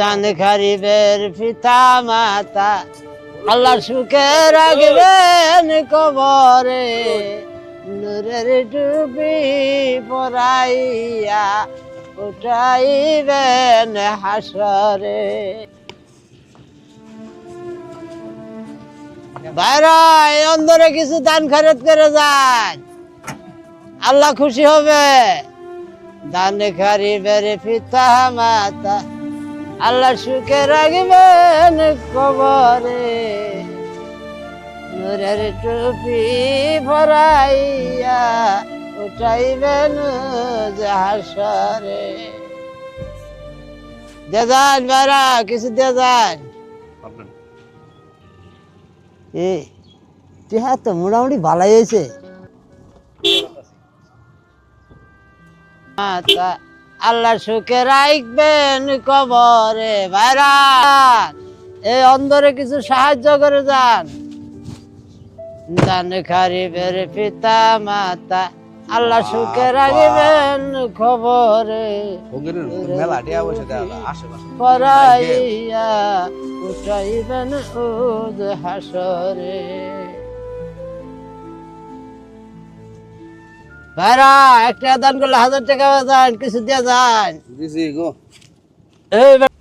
দান খারিবের পিতা মাতা আল্লাহ সুখে রাখবেন কবরে, নূরের টুপি পরাইয়া উঠাইবেন হাসরে। বাইরা এই অন্দরে কিছু দান খরচ করে যান। আল্লাহ খুশি হবে। দান খারিবের পিতা মাতা আল্লাহ সুখে রাখবেন কবরে। নূরের টুপি ভরাইয়া উঠাইবেন জাহাসরে দে যান বাইরা কিছু দিয়ে যান এ তুই হ্যাঁ তো মোটামুটি ভালাই হয়েছে। মাতা আল্লাহ সুখে রাখবেন কবরে ভাইরা। এই অন্দরে কিছু সাহায্য করে যান। দান খারিবের পিতা মাতা আল্লাহ সুখে রাখবেন খবরে পরাইয়া উঠাইবেন উদ হাসরে। ভাইরা একটা দান করলে হাজার টাকা যান কিছু দিয়ে যান দিছি গো। এই বে-